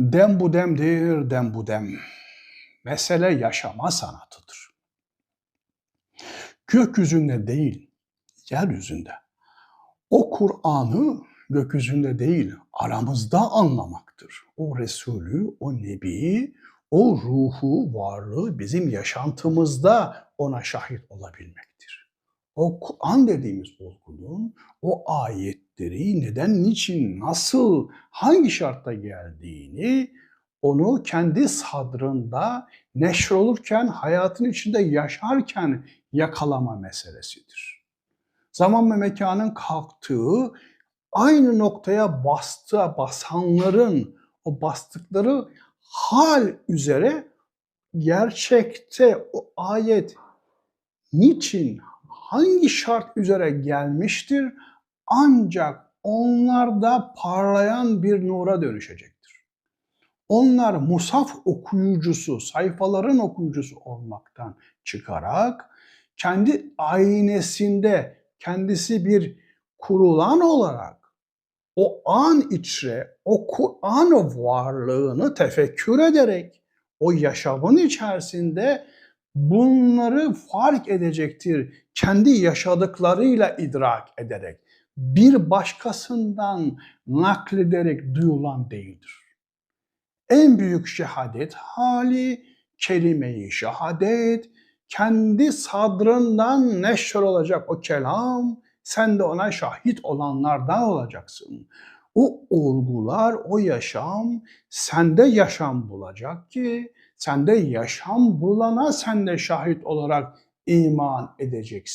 Dem bu demdir, dem bu dem. Mesele yaşama sanatıdır. Gökyüzünde değil, yeryüzünde. O Kur'an'ı gökyüzünde değil, aramızda anlamaktır. O Resulü, o Nebi, o ruhu, varlığı bizim yaşantımızda ona şahit olabilmektir. O Kur'an dediğimiz olgunun o ayetleri neden, niçin, nasıl, hangi şartta geldiğini onu kendi sadrında neşrolurken, hayatın içinde yaşarken yakalama meselesidir. Zaman ve mekanın kalktığı, aynı noktaya bastığı, basanların o bastıkları hal üzere gerçekte o ayet niçin, hangi şart üzere gelmiştir ancak onlarda parlayan bir nura dönüşecektir. Onlar musaf okuyucusu, sayfaların okuyucusu olmaktan çıkarak kendi aynesinde kendisi bir kurulan olarak o an içre, o Kur'an varlığını tefekkür ederek o yaşamın içerisinde bunları fark edecektir. Kendi yaşadıklarıyla idrak ederek. Bir başkasından naklederek duyulan değildir. En büyük şehadet hali kelime-i şehadet, kendi sadrından neşr olacak o kelam, sen de ona şahit olanlardan olacaksın. O olgular, o yaşam sende yaşam bulacak ki sende yaşam bulana sen de şahit olarak iman edeceksin.